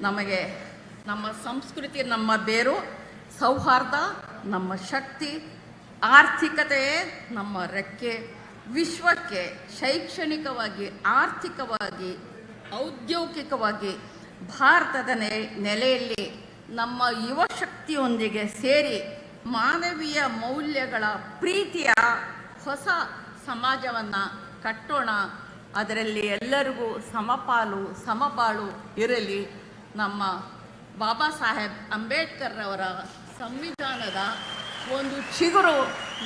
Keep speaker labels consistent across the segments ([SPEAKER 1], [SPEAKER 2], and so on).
[SPEAKER 1] ನಮಗೆ ನಮ್ಮ ಸಂಸ್ಕೃತಿ ನಮ್ಮ ಬೇರು, ಸೌಹಾರ್ದ, ನಮ್ಮ ಶಕ್ತಿ, ಆರ್ಥಿಕತೆ, ನಮ್ಮ ರೆಕ್ಕೆ, ವಿಶ್ವಕ್ಕೆ ಶೈಕ್ಷಣಿಕವಾಗಿ, ಆರ್ಥಿಕವಾಗಿ, ಔದ್ಯೋಗಿಕವಾಗಿ ಭಾರತದ ನೆ ನೆಲೆಯಲ್ಲಿ ನಮ್ಮ ಯುವ ಶಕ್ತಿಯೊಂದಿಗೆ ಸೇರಿ ಮಾನವೀಯ ಮೌಲ್ಯಗಳ ಪ್ರೀತಿಯ ಹೊಸ ಸಮಾಜವನ್ನು ಕಟ್ಟೋಣ. ಅದರಲ್ಲಿ ಎಲ್ಲರಿಗೂ ಸಮಪಾಲು, ಸಮಬಾಳು ಇರಲಿ. ನಮ್ಮ ಬಾಬಾ ಸಾಹೇಬ್ ಅಂಬೇಡ್ಕರ್ ಅವರ ಸಂವಿಧಾನದ ಒಂದು ಚಿಗುರು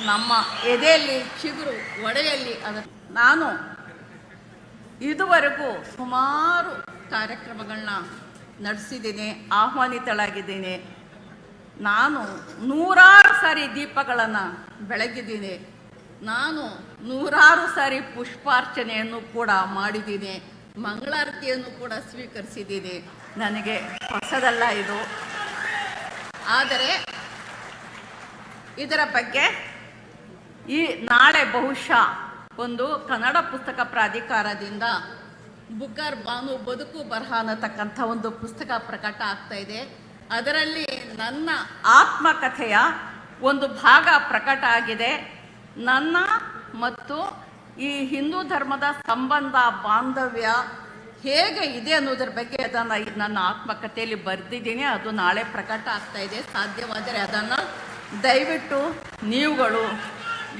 [SPEAKER 1] ನಮ್ಮ ಎದೆಯಲ್ಲಿ, ಚಿಗುರು ಒಡೆಯಲ್ಲಿ ಅದ. ನಾನು ಇದುವರೆಗೂ ಸುಮಾರು ಕಾರ್ಯಕ್ರಮಗಳನ್ನ ನಡೆಸಿದ್ದೀನಿ, ಆಹ್ವಾನಿತಳಾಗಿದ್ದೀನಿ. ನಾನು ನೂರಾರು ಸಾರಿ ದೀಪಗಳನ್ನು ಬೆಳಗಿದ್ದೀನಿ. ನಾನು ನೂರಾರು ಸಾರಿ ಪುಷ್ಪಾರ್ಚನೆಯನ್ನು ಕೂಡ ಮಾಡಿದ್ದೀನಿ. ಮಂಗಳಾರತಿಯನ್ನು ಕೂಡ ಸ್ವೀಕರಿಸಿದ್ದೀನಿ. ನನಗೆ ಹೊಸದಲ್ಲ ಇದು. ಆದರೆ ಇದರ ಬಗ್ಗೆ ಈ ನಾಳೆ ಬಹುಶಃ ಒಂದು ಕನ್ನಡ ಪುಸ್ತಕ ಪ್ರಾಧಿಕಾರದಿಂದ ಬುಕ್ಕರ್ ಬಾನು ಬದುಕು ಬರಹ ಅನ್ನತಕ್ಕಂಥ ಒಂದು ಪುಸ್ತಕ ಪ್ರಕಟ ಆಗ್ತಾ ಇದೆ. ಅದರಲ್ಲಿ ನನ್ನ ಆತ್ಮಕಥೆಯ ಒಂದು ಭಾಗ ಪ್ರಕಟ ಆಗಿದೆ. ನನ್ನ ಮತ್ತು ಈ ಹಿಂದೂ ಧರ್ಮದ ಸಂಬಂಧ, ಬಾಂಧವ್ಯ ಹೇಗೆ ಇದೆ ಅನ್ನೋದ್ರ ಬಗ್ಗೆ ಅದನ್ನು ನನ್ನ ಆತ್ಮಕಥೆಯಲ್ಲಿ ಬರೆದಿದ್ದೀನಿ. ಅದು ನಾಳೆ ಪ್ರಕಟ ಆಗ್ತಾ ಇದೆ. ಸಾಧ್ಯವಾದರೆ ಅದನ್ನು ದಯವಿಟ್ಟು ನೀವುಗಳು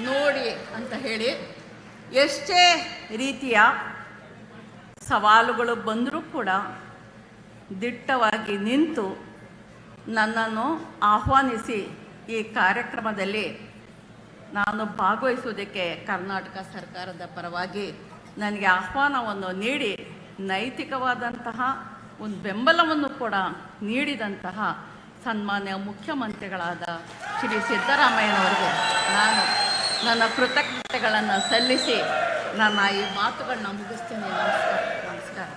[SPEAKER 1] ನೋಡಿ ಅಂತ ಹೇಳಿ. ಎಷ್ಟೇ ರೀತಿಯ ಸವಾಲುಗಳು ಬಂದರೂ ಕೂಡ ದಿಟ್ಟವಾಗಿ ನಿಂತು ನನ್ನನ್ನು ಆಹ್ವಾನಿಸಿ ಈ ಕಾರ್ಯಕ್ರಮದಲ್ಲಿ ನಾನು ಭಾಗವಹಿಸುವುದಕ್ಕೆ ಕರ್ನಾಟಕ ಸರ್ಕಾರದ ಪರವಾಗಿ ನನಗೆ ಆಹ್ವಾನವನ್ನು ನೀಡಿ ನೈತಿಕವಾದಂತಹ ಒಂದು ಬೆಂಬಲವನ್ನು ಕೂಡ ನೀಡಿದಂತಹ ಸನ್ಮಾನ್ಯ ಮುಖ್ಯಮಂತ್ರಿಗಳಾದ ಶ್ರೀ ಸಿದ್ದರಾಮಯ್ಯನವರಿಗೆ ನಾನು ನನ್ನ ಕೃತಜ್ಞತೆಗಳನ್ನು ಸಲ್ಲಿಸಿ ನನ್ನ ಈ ಮಾತುಗಳನ್ನ ಮುಗಿಸ್ತೀನಿ. ನಮಸ್ಕಾರ. ನಮಸ್ಕಾರ.